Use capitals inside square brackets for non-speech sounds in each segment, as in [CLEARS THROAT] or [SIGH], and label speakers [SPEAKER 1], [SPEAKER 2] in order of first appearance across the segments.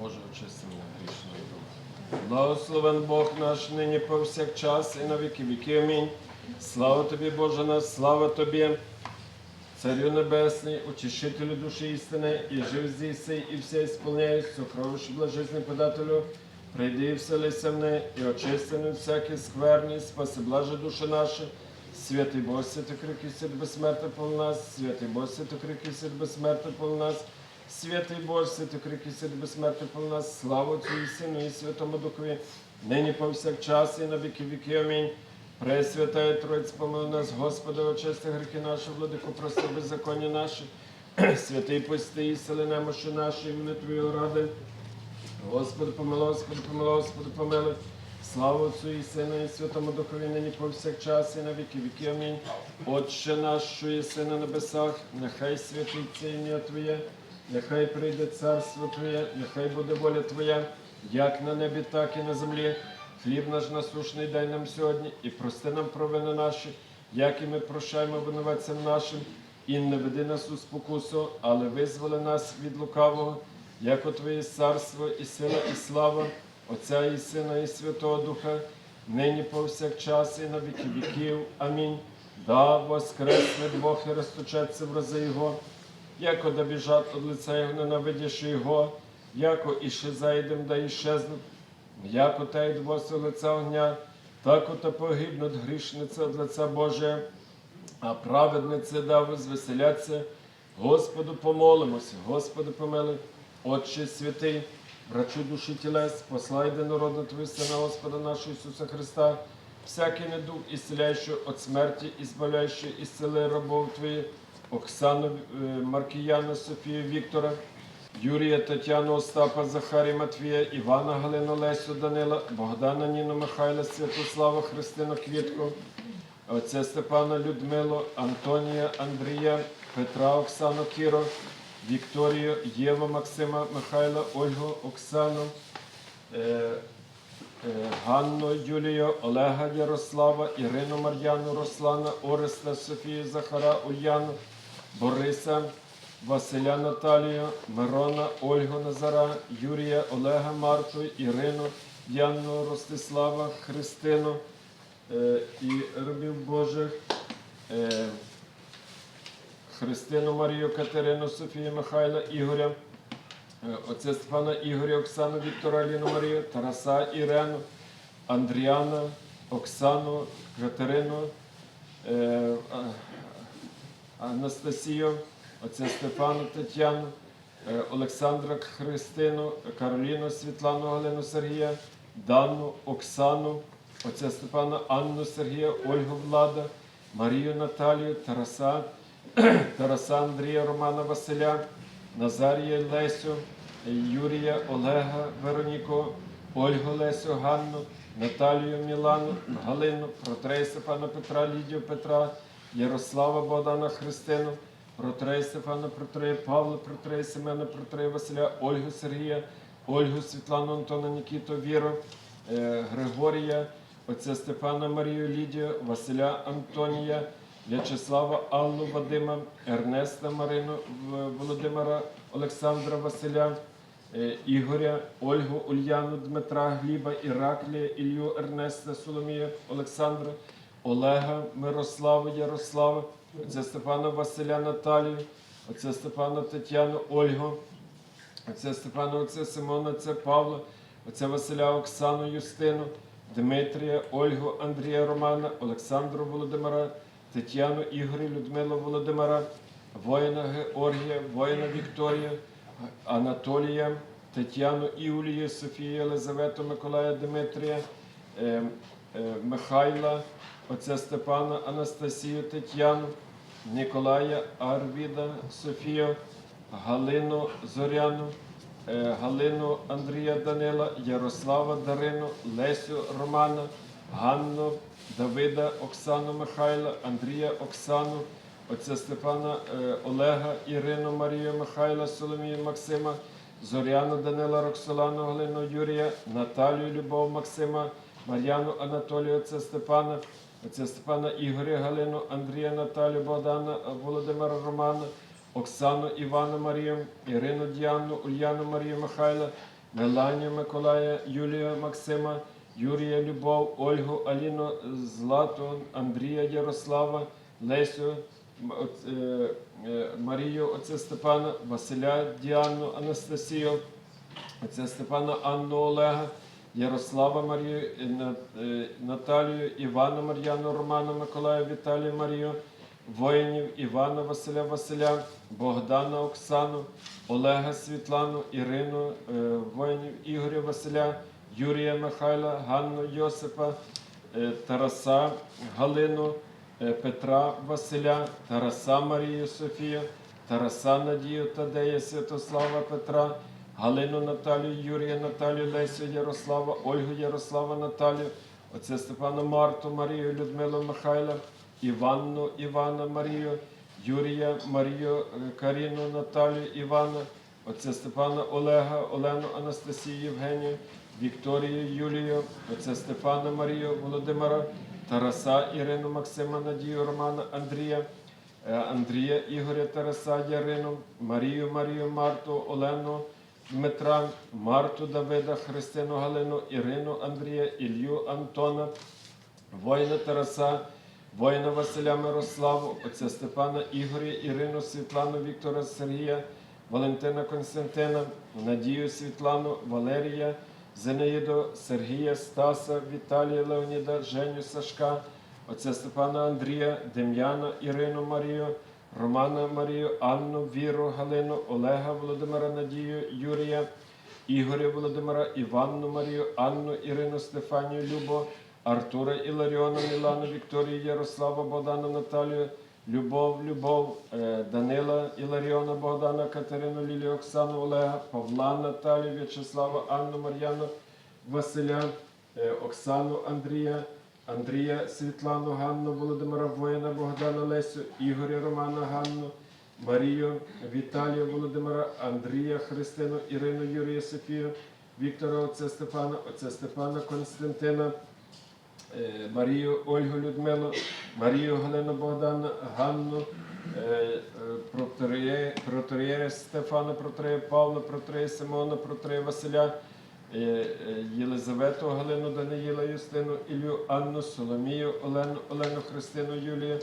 [SPEAKER 1] Боже, очисти мене грішного. Благословен Бог наш нині повсякчас і на віки віки. Амінь. Слава тобі, Боже наш, слава тобі. Царю Небесний, утешителю душі істини, і жив здійси, і все исполняй, сокровищ блажесний подателю, прийди і вселися мене, і очисти мене всякі скверні, спаси блаже душі наші. Святий Бог, святий крики, свят безсмертя пол нас, святий Бог, святий крики, свят безсмертя пол нас, святий Бог, святий крики, свят безсмертя пол нас, слава Отцю і Сину, і Святому Духові, нині повсякчас, і на віки віки. Амінь. Пресвятая Троїць, помили нас, Господи, очисти гріхи наші, владику, прости беззаконня наші, [CLEARS THROAT] святий пости і сили немощі наші, імени Твої ради. Господи, помилуй, Господи, помилуй, Господи, помилуй. Слава Отцю і Сину, і Святому Духові, нині повсякчас, і на віки віки. Амінь. Отче наш, що єси на небесах, нехай святиться ім'я Твоє, нехай прийде царство Твоє, нехай буде воля Твоя, як на небі, так і на землі. Хліб наш насушний дай нам сьогодні, і прости нам провини наші, як і ми прощаємо винуватцям нашим, і не веди нас у спокусу, але визволи нас від лукавого, як Твоє царство, і сила, і слава, Отця і Сина, і Святого Духа, нині повсякчас, і на віки віків. Амінь. Да воскресне Бог і розточеться в рази Його, яко да від лиця Його, ненавидячи Його, яко іще зайдем, да іщезнуть. Як ота й двоси лиця огня, так ото погибнуть грішниця від лиця Божия, а праведниці да звеселяться. Господу помолимося, Господи помилуй, Отче святий, врачу душі тілес, послай до народу Твої Сина, Господа нашого Ісуса Христа, всякий недуг, ісцеляючий від смерті, і збавляючий, ісцели рабов Твої, Оксану, е, Маркіяна, Софію, Віктора, Юрія, Тетяну, Остапа, Захарія, Матвія, Івана, Галину, Лесю, Данила, Богдана, Ніну, Михайла, Святослава, Христину, Квітку, отця Степана, Людмилу, Антонія, Андрія, Петра, Оксану, Кіро, Вікторію, Єву, Максима, Михайла, Ольгу, Оксану, е, е, Ганну, Юлію, Олега, Ярослава, Ірину, Мар'яну, Руслана, Ореста, Софію, Захара, Ульяну, Бориса, Василя Наталію, Мирона, Ольгу Назара, Юрія, Олега, Марту, Ірину, Яну, Ростислава, Христину е, і рабів Божих, е, Христину Марію, Катерину, Софію, Михайла, Ігоря, е, отця Степана Ігоря, Оксану, Віктора, Аліну Марію, Тараса, Ірену, Андріана, Оксану, Катерину, е, Анастасію, отця Степану Тетяну, е, Олександра Христину, Кароліну Світлану Галину Сергія, Дану, Оксану, отця Степана Анну Сергія, Ольгу Влада, Марію Наталію, Тараса, [CLEARS THROAT] Тараса Андрія, Романа Василя, Назарія Лесю, Юрія Олега Вероніку, Ольгу Лесю, Ганну, Наталію Мілану, Галину, Протрея Степана Петра, Лідію Петра, Ярослава Богдана Христину, Протрея Стефана Протрея, Павла Протрея, Семена Протрея, Василя, Ольгу Сергія, Ольгу Світлану Антона Нікіту, Віру, е, Григорія, отця Степана Марію Лідію, Василя Антонія, В'ячеслава Аллу Вадима, Ернеста Марину Володимира Олександра Василя, е, Ігоря, Ольгу Ульяну, Дмитра Гліба, Іраклія, Ілью Ернеста, Соломія, Олександра, Олега, Мирославу, Ярослава, отця Степана Василя Наталію, отця Степана Тетяну, Ольгу, отця Степана, отця Симона, отця Павла, отця Василя Оксану Юстину, Дмитрія, Ольгу, Андрія Романа, Олександру Володимира, Тетяну Ігоря, Людмилу Володимира, воїна Георгія, воїна Вікторія, Анатолія, Тетяну Іулію, Софію, Єлизавету, Миколая Дмитрія, е, е, Михайла, отця Степана, Анастасію, Тетяну, Ніколая, Арвіда, Софію, Галину Зоряну, е, Галину Андрія Данила, Ярослава Дарину, Лесю Романа, Ганну, Давида, Оксану Михайла, Андрія Оксану, отця Степана е, Олега, Ірину Марію Михайла, Соломію Максима, Зоряну Данила, Роксолану Галину Юрія, Наталію Любов Максима, Мар'яну Анатолію, отця Степана, отця Степана Ігоря Галину, Андрія Наталію Богдана, Володимира Романа, Оксану Івану Марію, Ірину Діану, Ульяну Марію Михайла, Меланію Миколая, Юлія Максима, Юрія Любов, Ольгу, Аліну, Злату, Андрія Ярослава, Лесю, е, е, Марію, отця Степана, Василя Діану, Анастасію, отця Степана Анну Олега, Ярослава Марію, На- е, Наталію, Івана Мар'яну, Романа Миколая, Віталію Марію, воїнів Івана Василя Василя, Богдана Оксану, Олега Світлану, Ірину, е, воїнів Ігоря Василя, Юрія Михайла, Ганну Йосипа, е, Тараса Галину, е, Петра Василя, Тараса Марію Софію, Тараса Надію Тадея Святослава Петра, Галину Наталію, Юрія Наталію, Лесю Ярослава, Ольгу Ярослава Наталію, отця Степана Марту, Марію, Людмилу Михайла, Іванну Івана Марію, Юрія Марію, е, Каріну Наталію Івана, отця Степана Олега, Олену Анастасію Євгенію, Вікторію Юлію, отця Стефана Марію Володимира, Тараса Ірину Максима Надію Романа Андрія. Е, Андрія Ігоря Тараса Ярину, Марію Марію Марту, Олену Дмитра, Марту Давида, Христину Галину, Ірину Андрія, Ілью Антона, воїна Тараса, воїна Василя Мирославу, отця Степана Ігоря, Ірину Світлану, Віктора Сергія, Валентина Константина, Надію Світлану, Валерія, Зинаїду, Сергія, Стаса, Віталія Леоніда, Женю Сашка, отця Степана Андрія, Дем'яна, Ірину Марію, Романа Марію, Анну, Віру, Галину, Олега Володимира Надію, Юрія, Ігоря Володимира, Іванну Марію, Анну, Ірину, Стефанію, Любо, Артура Іларіона, Мілану, Вікторію, Ярослава, Богдана, Наталію, Любов, Любов, е, Данила, Іларіона, Богдана, Катерину, Лілію, Оксану, Олега, Павла, Наталію, В'ячеслава, Анну, Мар'яну, Василя, е, Оксану, Андрія, Андрія, Світлану, Ганну, Володимира Воїна, Богдана, Лесю, Ігоря, Романа, Ганну, Марію, Віталія, Володимира, Андрія, Христину, Ірину, Юрія, Софію, Віктора, отця Стефана, отця Степана, Константина, е, Марію, Ольгу Людмилу, Марію Галину Богдана, Ганну, е, протеєра Стефана, протерея Павла, протерея Симона, протерея Василя, Єлизавету Галину, Даниїла, Юстину, Ілью, Анну, Соломію, Олену, Олену, Христину, Юлію,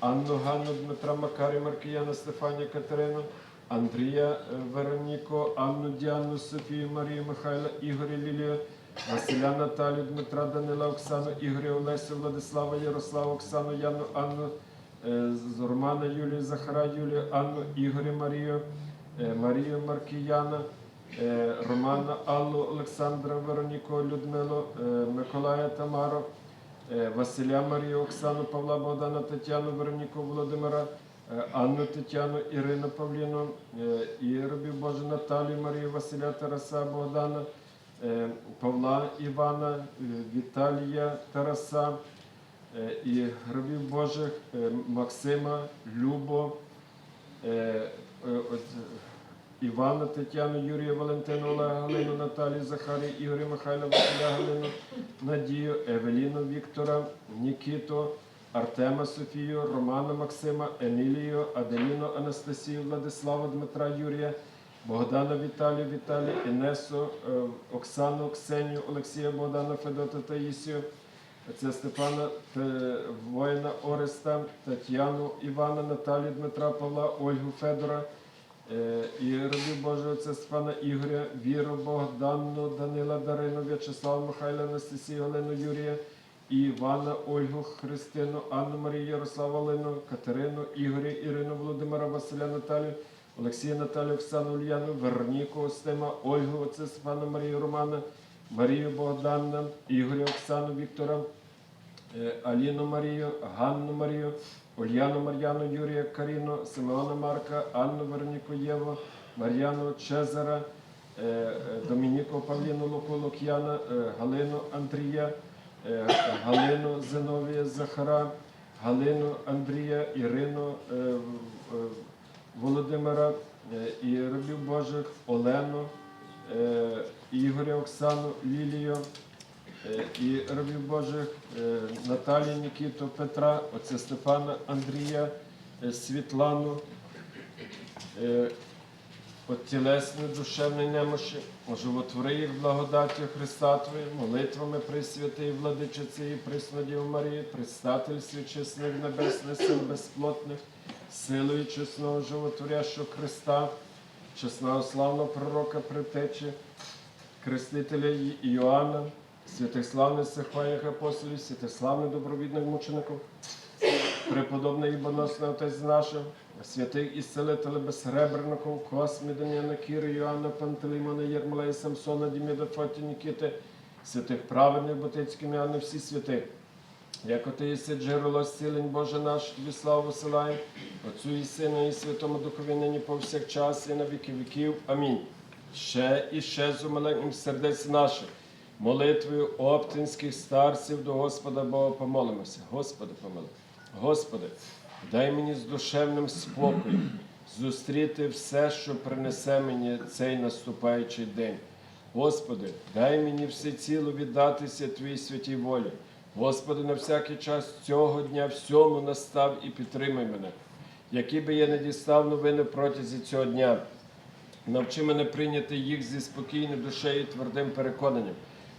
[SPEAKER 1] Анну, Ганну, Дмитра, Макарі, Маркіяна, Стефанію, Катерину, Андрія, е, Вероніку, Анну, Діану, Софію, Марію, Михайла, Ігоря, Лілію, Василя Наталію, Дмитра Данила, Оксану, Ігоря, Олесю, Владислава, Ярослава, Оксану, Яну, Анну, е, Романа, Юлію, Захара, Юлію, Анну, Ігоря, Марію, е, Марію Маркіяна, е, Романа, Аллу, Олександра, Вероніку, Людмилу, е, Миколая, Тамару, е, Василя, Марію, Оксану, Павла, Богдана, Тетяну, Вероніку, Володимира, е, Анну, Тетяну, Ірину, Павліну, е, Іробів, Боже, Наталію, Марію, Василя, Тараса, Богдана, е, Павла Івана, е, Віталія Тараса е, і гробів Божих е, Максима, Любо, е, е, е, Івана, Тетяну, Юрія, Валентину, Олега, Галину, Наталію, Захарію, Ігоря, Михайла, Василя, Галину, Надію, Евеліну, Віктора, Нікіту, Артема, Софію, Романа, Максима, Емілію, Аделіну, Анастасію, Владислава, Дмитра, Юрія, Богдана Віталію, Віталію, Інесу, е, Оксану, Ксенію, Олексія, Богдана, Федота, Таїсію, отця Степана, воїна Ореста, Тетяну, Івана, Наталію, Дмитра, Павла, Ольгу, Федора, і робів Боже, отця Степана, Ігоря, Віру, Богдану, Данила, Дарину, В'ячеслава, Михайла, Анастасію, Олену, Юрія, Івана, Ольгу, Христину, Анну Марію, Ярославу, Олену, Катерину, Ігоря, Ірину, Володимира, Василя, Наталію, Олексія, Наталію, Оксану, Ульяну, Вероніку, Остима, Ольгу, Степана, Марію, Романа, Марію Богдана, Ігоря, Оксану, Віктора, е, Аліну Марію, Ганну Марію, Ульяну Мар'яну, Юрія Каріну, Симеона Марка, Анну Вероніку Єву, Мар'яну Чезара, е, е, Домініку Павліну Луку Лук'яна, е, Галину Андрія, е, Галину Зиновія Захара, Галину Андрія, Ірину е, е, Володимира е, і Божих, Олену, е, Ігоря Оксану, Лілію. Е, І рабів Божих е, Наталію Нікіту, Петра, отця Стефана, Андрія, е, Світлану, от тілесної душевної немощі, оживотвори їх благодаттю Христа Твоєї, молитвами Пресвятої Владичиці і Преснодів Марії, предстательстві чесних небесних сил безплотних, силою чесного животворящого Христа, чесного славного пророка Притечі, Крестителя Іоанна, святих славних сихвальних апостолів, святих добровідних мучеників, преподобний і боносний отець наш, святих ісцелителя безсребреників, Космі, Дам'яна, Кіри, Йоанна, Пантелеймона, Єрмолея, Самсона, Діміда, Фоті, Нікіти, святих праведних Ботицьких Іоанна, всі святих. Як ти єси джерело зцілень Боже наш, тобі славу висилаємо, Отцю і Сину, і Святому Духові нині повсякчас, і на віки віків. Амінь. Ще і ще з умиленням сердець наших, молитвою оптинських старців до Господа Бога помолимося. Господи, помили. Господи, дай мені з душевним спокоєм зустріти все, що принесе мені цей наступаючий день. Господи, дай мені всеціло віддатися Твоїй святій волі. Господи, на всякий час цього дня всьому настав і підтримай мене, які би я не дістав новини протязі цього дня. Навчи мене прийняти їх зі спокійною душею і твердим переконанням,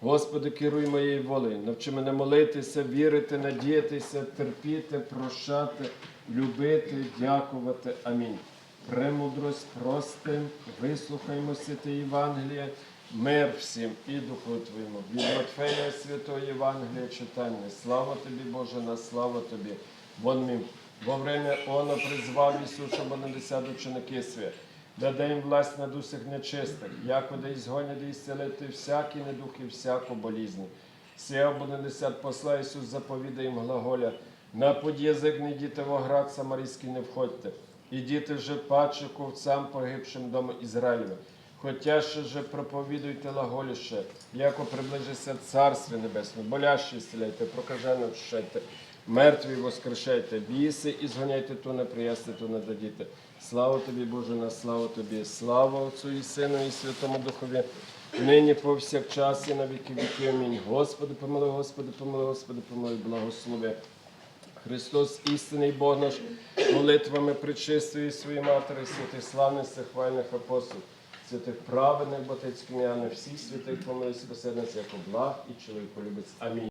[SPEAKER 1] Господи, керуй моєю волею, навчи мене молитися, вірити, надіятися, терпіти, прощати, любити, дякувати. Амінь. Премудрость простим, вислухаймо святе Євангеліє, мир всім і Духу Твоєму. Від Матфея Святого Євангелія читання. Слава Тобі, Боже, на слава Тобі. Вон мій. Во время Она призвав Ісус, щоб вони десят ученики свят. Даде їм власть над усіх нечистих, якоди ізгонять і зцілити всякі недухи, всяку болізні. Сія буде десят посла Ісус заповіда їм глаголя. На под'язик не діти в оград самарійський не входьте. І діти вже паче ковцям погибшим дому Ізраїлеве. Хотя ще же проповідуйте лаголіще, яко приближиться Царстві Небесне, болящі зціляйте, прокажено очищайте, мертві воскрешайте, біси і згоняйте ту неприясти, ту не дадіте. Слава тобі, Боже, на славу тобі, слава Отцю і Сину, і Святому Духові, нині повсякчас і на віки віки. Амінь. Господи, помилуй, Господи, помилуй, Господи, помилуй, благослови. Христос, істинний Бог наш, молитвами причистої своєї матері, святих славних хвальних апостолів, святих праведних ботицьких м'яни, всіх святих помилуй спасенець, як благ і чоловік полюбець. Амінь.